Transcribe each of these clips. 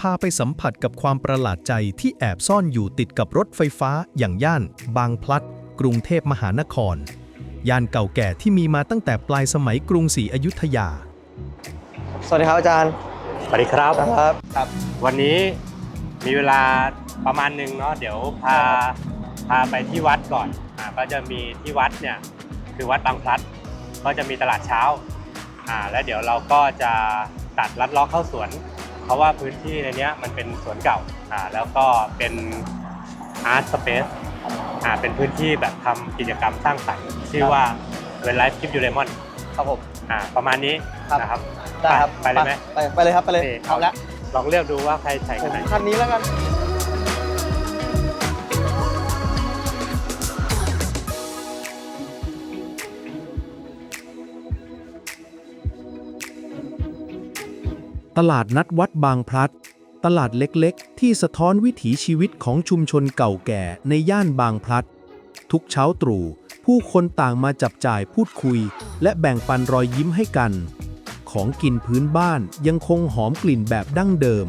พาไปสัมผัสกับความประหลาดใจที่แอบซ่อนอยู่ติดกับรถไฟฟ้าอย่างย่าน บางพลัด กรุงเทพมหานคร ย่านเก่าแก่ที่มีมาตั้งแต่ปลายสมัยกรุงศรีอยุธยา สวัสดีครับอาจารย์ สวัสดีครับ ครับ ครับ วันนี้มีเวลาประมาณหนึ่งเนาะเดี๋ยวพาพาไปที่วัดก่อนอ่าก็จะมีที่วัดเนี่ยคือวัดบางพลัด ก็จะมีตลาดเช้า อ่าแล้วเดี๋ยวเราก็จะตัดลัดเล้อเข้าสวน เพราะว่าพื้นที่ในเนี้ยมันเป็นสวนเก่าอ่าแล้วก็เป็นอาร์ตสเปซอ่าเป็นพื้นที่แบบทำกิจกรรมสร้างสรรค์ชื่อว่าเวนไลฟ์กิฟยูเลมอนครับผม อ่าประมาณนี้ครับ นะครับ ได้ครับไปเลยไหม ไปไปเลยครับ ไปเลย โอเค เอาละลองเลือกดูว่าใครใช้ผคันมไหน คันนี้แล้วกัน ตลาดนัดวัดบางพลัด ตลาดเล็กๆ ที่สะท้อนวิถีชีวิตของชุมชนเก่าแก่ในย่านบางพลัด ทุกเช้าตรู่ ผู้คนต่างมาจับจ่ายพูดคุย และแบ่งปันรอยยิ้มให้กัน ของกินพื้นบ้านยังคงหอมกลิ่นแบบดั้งเดิม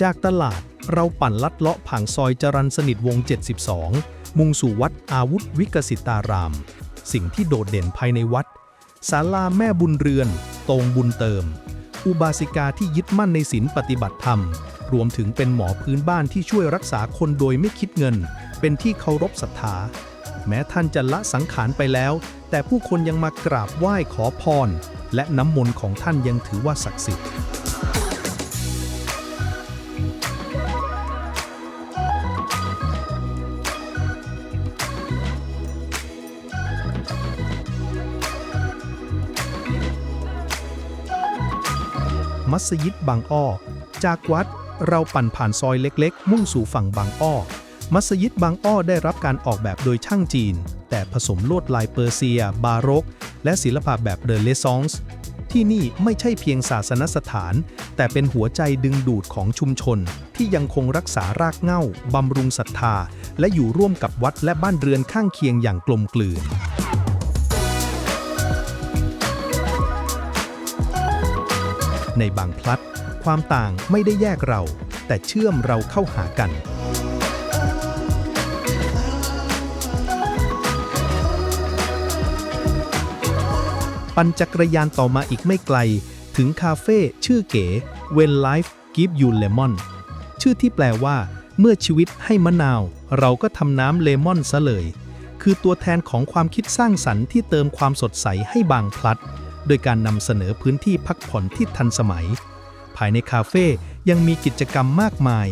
จากตลาดเราปั่นลัดเลาะผ่านซอยจรันสนิทวง 72 มุ่งสู่วัดอาวุธวิกสิตาราม สิ่งที่โดดเด่นภายในวัดศาลาแม่บุญเรือน ตรงบุญเติม อุบาสิกาที่ยึดมั่นในศีลปฏิบัติธรรม รวมถึงเป็นหมอพื้นบ้านที่ช่วยรักษาคนโดยไม่คิดเงิน เป็นที่เคารพศรัทธา แม้ท่านจะละสังขารไปแล้ว แต่ผู้คนยังมากราบไหว้ขอพร และน้ำมนต์ของท่านยังถือว่าศักดิ์สิทธิ์ มัสยิดบางอ้อ จากวัดเราปั่นผ่านซอยเล็กๆ มุ่งสู่ฝั่งบางอ้อ มัสยิดบางอ้อได้รับการออกแบบโดยช่างจีน แต่ผสมลวดลายเปอร์เซีย บาโรก และศิลปะแบบเดอเลซองส์ที่นี่ไม่ใช่เพียงศาสนสถาน แต่เป็นหัวใจดึงดูดของชุมชน ที่ยังคงรักษารากเหง้าบำรุงศรัทธา และอยู่ร่วมกับวัดและบ้านเรือนข้างเคียงอย่างกลมกลืน ในบางพลัด ความต่างไม่ได้แยกเรา แต่เชื่อมเราเข้าหากัน ปั่นจักรยานต่อมาอีกไม่ไกล ถึงคาเฟ่ชื่อเก๋ When Life Give You Lemon ชื่อที่แปลว่าเมื่อชีวิตให้มะนาว เราก็ทำน้ำเลมอนซะเลย คือตัวแทนของความคิดสร้างสรรค์ที่เติมความสดใสให้บางพลัด โดยการนำเสนอพื้นที่พักผ่อนที่ทันสมัย ภายในคาเฟ่ยังมีกิจกรรมมากมาย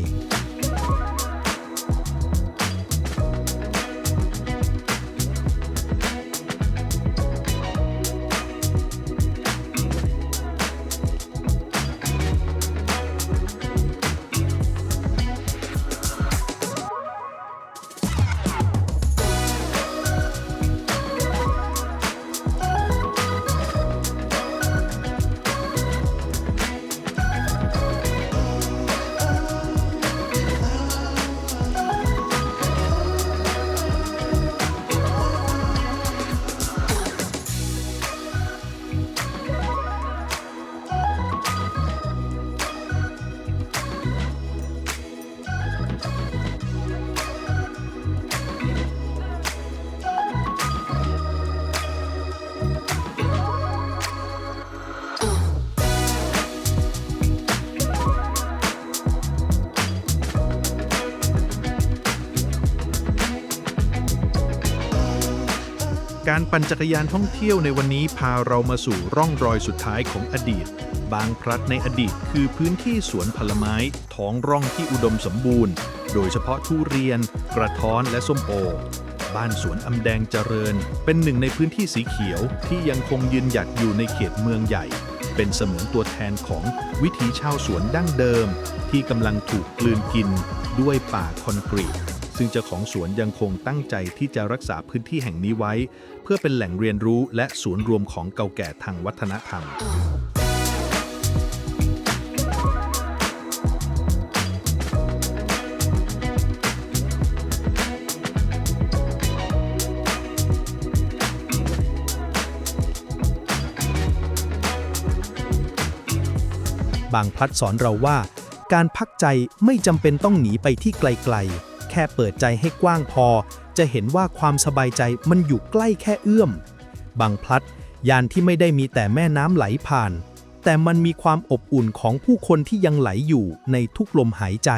การปั่นจักรยานท่องเที่ยวในวันนี้พาเรามาสู่ร่องรอยสุดท้ายของอดีต บางพลัดในอดีตคือพื้นที่สวนผลไม้ ท้องร่องที่อุดมสมบูรณ์ โดยเฉพาะทุเรียน กระท้อนและส้มโอ บ้านสวนอำแดงเจริญ เป็นหนึ่งในพื้นที่สีเขียวที่ยังคงยืนหยัดอยู่ในเขตเมืองใหญ่ เป็นเสมือนตัวแทนของวิถีชาวสวนดั้งเดิม ที่กำลังถูกกลืนกินด้วยป่าคอนกรีต ซึ่งเจ้าของสวนยังคงตั้งใจที่จะรักษาพื้นที่แห่งนี้ไว้ เพื่อเป็นแหล่งเรียนรู้และศูนย์รวมของเก่าแก่ทางวัฒนธรรม บางพลัดสอนเราว่า การพักใจไม่จำเป็นต้องหนีไปที่ไกล แค่เปิดใจให้กว้างพอ จะเห็นว่าความสบายใจมันอยู่ใกล้แค่เอื้อม บางพลัด ยานที่ไม่ได้มีแต่แม่น้ำไหลผ่าน แต่มันมีความอบอุ่นของผู้คนที่ยังไหลอยู่ในทุกลมหายใจ